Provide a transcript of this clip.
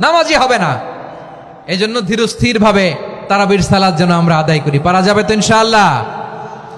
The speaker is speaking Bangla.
নামাজি হবে না। এই জন্য ধীরস্থির ভাবে তারাবির সালাদ যেন আমরা আদায় করি। পারা যাবে তো ইনশাআল্লাহ।